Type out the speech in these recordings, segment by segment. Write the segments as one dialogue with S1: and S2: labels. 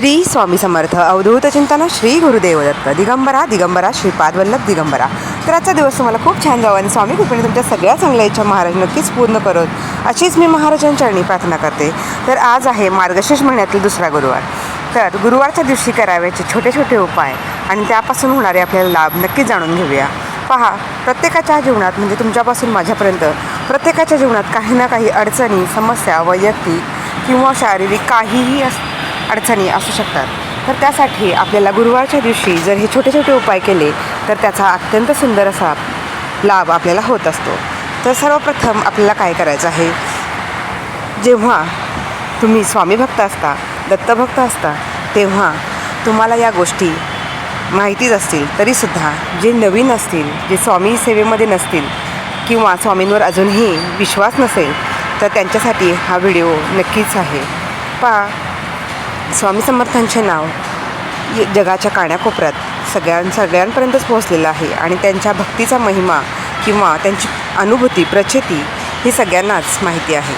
S1: श्री स्वामी समर्थ. अवधूत चिंतन श्री गुरुदेव दत्त. दिगंबरा दिगंबरा श्रीपाद वल्लभ दिगंबरा. तर आजचा दिवस तुम्हाला खूप छान जावा आणि स्वामी कृपेने तुमच्या सगळ्या चांगल्या इच्छा महाराज नक्कीच पूर्ण करत. अशीच मी महाराजांच्या चरणी प्रार्थना करते. तर आज आहे मार्गशीर्ष महिन्यातील दुसरा गुरुवार. तर गुरुवारच्या दिवशी करावयाचे छोटे छोटे उपाय आणि त्यापासून होणारे आपल्याला लाभ नक्कीच जाणून घेऊया. पहा प्रत्येकाच्या जीवनात म्हणजे तुमच्यापासून माझ्यापर्यंत प्रत्येकाच्या जीवनात काही ना काही अडचणी समस्या वैयक्तिक किंवा शारीरिक काहीही अस अडचणी असू शकतात. तर त्यासाठी आपल्याला गुरुवारच्या दिवशी जर हे छोटे छोटे उपाय केले तर त्याचा अत्यंत सुंदर असा लाभ आपल्याला होत असतो. तर सर्वप्रथम आपल्याला काय करायचं आहे? जेव्हा तुम्ही स्वामी भक्त असता दत्तभक्त असता तेव्हा तुम्हाला या गोष्टी माहितीच असतील तरीसुद्धा जे नवीन असतील जे स्वामी सेवेमध्ये नसतील किंवा स्वामींवर अजूनही विश्वास नसेल तर त्यांच्यासाठी हा व्हिडिओ नक्कीच आहे. पा स्वामी समर्थांचे नाव य- जगाच्या काण्याकोपऱ्यात सगळ्यां सगळ्यांपर्यंतच पोहोचलेलं आहे आणि त्यांच्या भक्तीचा महिमा किंवा त्यांची अनुभूती प्रचिती ही सगळ्यांनाच माहिती आहे.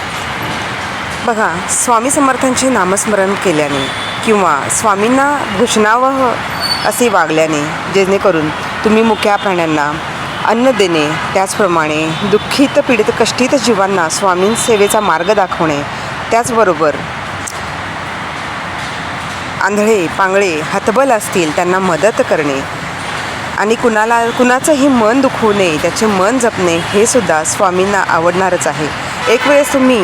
S1: बघा स्वामी समर्थांचे नामस्मरण केल्याने किंवा स्वामींना घोषणावह असे वागल्याने जेणेकरून तुम्ही मुक्या प्राण्यांना अन्न देणे त्याचप्रमाणे दुःखित पीडित कष्टित जीवांना स्वामीं सेवेचा मार्ग दाखवणे त्याचबरोबर आंधळे पांगळे हतबल असतील त्यांना मदत करणे. आणि कुणाला कुणाचंही मन दुखवू नये त्याचे मन जपणे हे सुद्धा स्वामींना आवडणारच आहे. एक वेळेस तुम्ही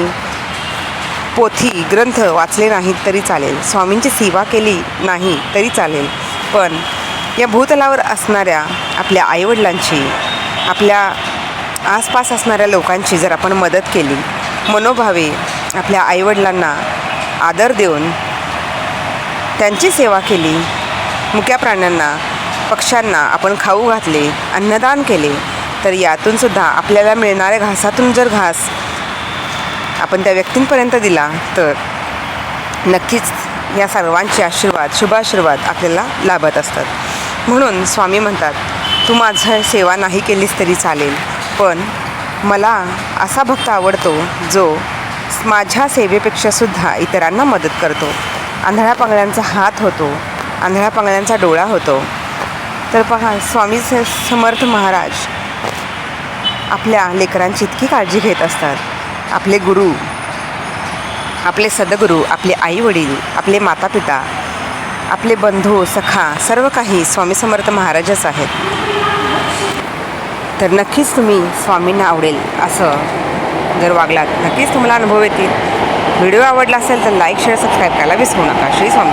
S1: पोथी ग्रंथ वाचले नाहीत तरी चालेल. स्वामींची सेवा केली नाही तरी चालेल. पण या भूतलावर असणाऱ्या आपल्या आईवडिलांची आपल्या आसपास असणाऱ्या लोकांची जर आपण मदत केली मनोभावे आपल्या आईवडिलांना आदर देऊन त्यांची सेवा केली. मुक्या प्राण्यांना पक्ष्यांना आपण खाऊ घातले अन्नदान केले तर यातून सुद्धा आपल्याला मिळणाऱ्या घासातून जर घास आपण त्या व्यक्तींपर्यंत दिला तर नक्कीच या सर्वांचे आशीर्वाद शुभाशीर्वाद आपल्याला लाभत असतात. म्हणून स्वामी म्हणतात तू माझं सेवा नाही केलीस तरी चालेल पण मला असा भक्त आवडतो जो माझ्या सेवेपेक्षासुद्धा इतरांना मदत करतो. आंधळ्या पांगळ्यांचा हात होतो आंधळ्या पांगळ्यांचा डोळा होतो. तर पहा स्वामी स- समर्थ महाराज आपल्या लेकरांची इतकी काळजी घेत असतात. आपले गुरु आपले सदगुरू आपले आईवडील आपले मातापिता आपले बंधू सखा सर्व काही स्वामी समर्थ महाराजच आहेत. तर नक्कीच तुम्ही स्वामींना आवडेल असं जर वागलात नक्कीच तुम्हाला अनुभव येतील. व्हिडिओ आवडला असेल तर लाईक शेअर सबस्क्राईब करायला विसरू नका. श्री स्वामी.